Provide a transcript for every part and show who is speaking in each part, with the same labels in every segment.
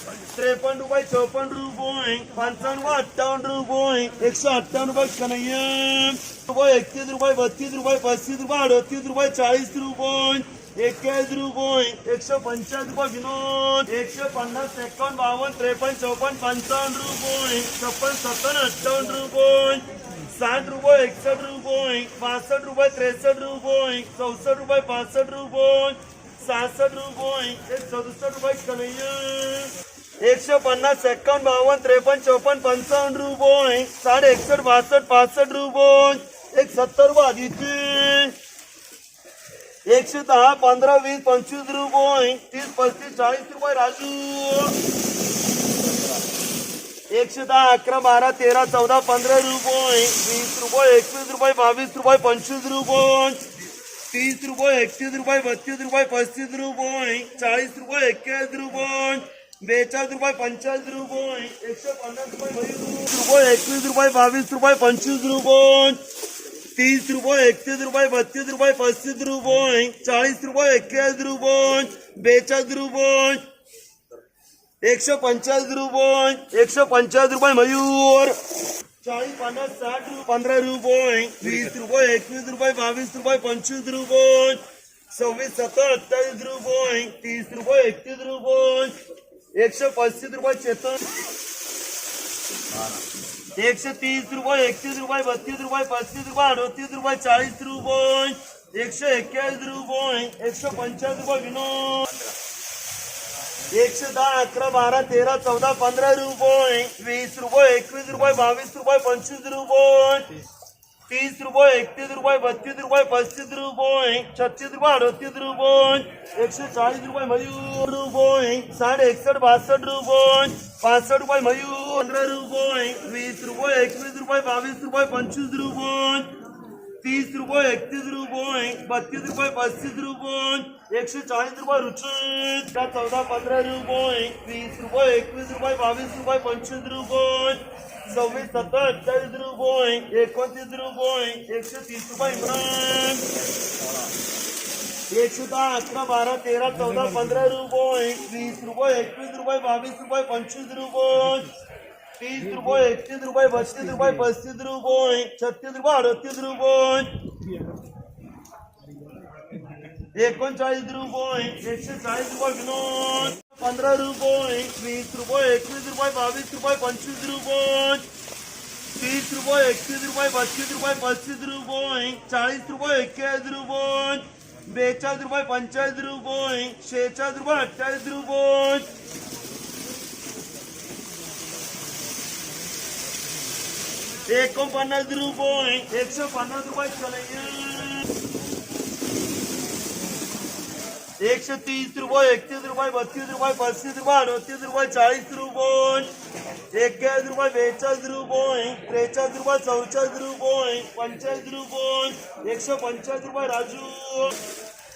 Speaker 1: एकावन्न रुपये रुपये त्रेपन्न रुपये, चौपन्न रुपये, पंचावन्न रुपये, अठ्ठावन्न रुपये, एकशे अठ्ठावन्न रुपये कन्हैया, रुपये एकतीस रुपये, बत्तीस रुपये, पस्तीस रुपये, अडतीस रुपये एकशे पंचाळीस रुपये विनोद, एकशे पन्नास, एकावन्न, बावन्न, त्रेपन्न, चौपन्न, पंचावन्न रुपये छप्पन सत्तावन्न, अठ्ठावन्न रुपये, साठ रुपये एकसष्ट रुपये पासष्ट रुपये, त्रेसष्ट रुपये, चौसष्ट रुपये पासष्ट रुपये, सहासष्ट रुपये सदुसष्ट रुपये कन्हैया। एकशे पन्नास एक्कावन्न बावन्न त्रेपन्न चौपन्न पंचावन्न, रुपये। साडे एकसष्ट बासष्ट पासष्ट रुपये। एक सत्तर आदित्य एकशे दहा पंधरा वीस पंचवीस रुपये। तीस पस्तीस चाळीस रुपये राजू। एकशे दहा अकरा बारा तेरा चौदा पंधरा रुपये। वीस रुपये एकवीस रुपये, बावीस रुपये पंचवीस रुपये। तीस रुपये एकतीस रुपये, बत्तीस रुपये पस्तीस रुपये चाळीस रुपये एक्केचाळीस रुपये। बेचाळीस रुपये पंचाळीस रुपये एकशे पन्नास रुपये रुपये एकवीस रुपये बावीस रुपये पंचवीस रुपये, तीस रुपये एकतीस रुपये, बत्तीस रुपये पस्तीस रुपये चाळीस रुपये एक्केचाळीस रुपये रुपये एकशे पंचाळीस रुपये एकशे पंचाळीस रुपये मयूर चाळीस पन्नास साठ रुपये पंधरा रुपये वीस रुपये एकवीस रुपये, बावीस रुपये पंचवीस रुपये सव्वीस सत्तर अठ्ठावीस रुपये, तीस रुपये एकतीस रुपये एकशे पस्तीस रुपये चेतन. एकशे तीस रुपये एकतीस रुपये बत्तीस रुपये पस्तीस रुपये अडतीस रुपये चाळीस रुपये एकशे एक्क्याऐंशी रुपये एकशे पंचाळीस रुपये विनोद. एकशे दहा अकरा बारा तेरा चौदा पंधरा रुपये वीस रुपये एकवीस रुपये बावीस रुपये पंचवीस रुपये. तीस रुपये इकतीस रुपये, बत्तीस रुपये, पच्चीस रुपये, छत्तीस रुपये, अडतीस रुपये सौ चालीस रुपये मयूर रुपये, साढ़े इकसठ, बासठ रुपये, पासठ रुपये मयूर, पंद्रह रुपये, बीस रुपये, इक्कीस रुपये बावीस रुपये, पच्चीस रुपये। तीस रुपये, एकतीस रुपये, बत्तीस रुपये, पस्तीस रुपये, एकशे चाळीस रुपये रुचित, त्या चौदा, पंधरा रुपये वीस रुपये, एकवीस रुपये, बावीस रुपये, पंचवीस रुपये, सव्वीस, सत्तर, अठ्ठावीस रुपये, एकोणतीस रुपये, एकशे तीस रुपये इम्रान. एकशे दहा, अकरा, बारा, तेरा, चौदा, पंधरा रुपये वीस रुपये, एकवीस रुपये, बावीस रुपये, पंचवीस रुपये. तीस रुपये एकतीस रुपये बत्तीस रुपये पस्तीस रुपये छत्तीस रुपये अडतीस रुपये एकोणचाळीस रुपये एकशे चाळीस रुपये विनोद पंधरा रुपये वीस रुपये एकवीस रुपये बावीस रुपये पंचवीस रुपये, तीस रुपये एकतीस रुपये बत्तीस रुपये पस्तीस रुपये चाळीस रुपये एक्केचाळीस रुपये बेचाळीस रुपये पंचाळीस रुपये शेहेचाळीस रुपये अठ्ठावीस रुपये एकशे पन्नास रुपये कन्हैया एकशे तीस रुपये एकतीस रुपये बत्तीस रुपये पस्तीस रुपये अडतीस रुपये चाळीस रुपये एक्केचाळीस रुपये बेचाळीस रुपये त्रेचाळीस रुपये चौचाळीस रुपये पंचाळीस रुपये एकशे पंचाळीस रुपये राजू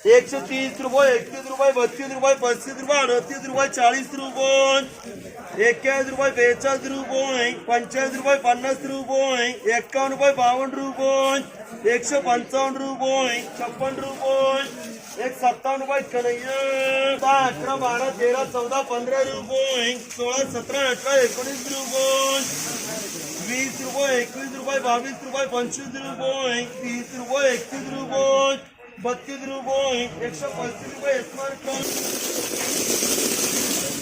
Speaker 1: एकशे तीस रुपये एकतीस रुपये बत्तीस रुपये पस्तीस रुपये अडतीस रुपये चाळीस रुपये एक्केचाळीस रुपये बेचाळीस रुपये पंचाळीस रुपये पन्नास रुपये एक्कावन्न रुपये बावन्न रुपये एकशे पंचावन्न रुपये, छप्पन रुपये, एक सत्तावन्न रुपये कन्हैया दहा अकरा, बारा, तेरा, चौदा, पंधरा रुपये, सोळा, सतरा, अठरा, एकोणीस रुपये, वीस रुपये, एकवीस रुपये, बावीस रुपये, पंचवीस रुपये, तीस रुपये, एकतीस रुपये, बत्तीस रुपये, एकशे पस्तीस रुपये स्मार्टफ़ोन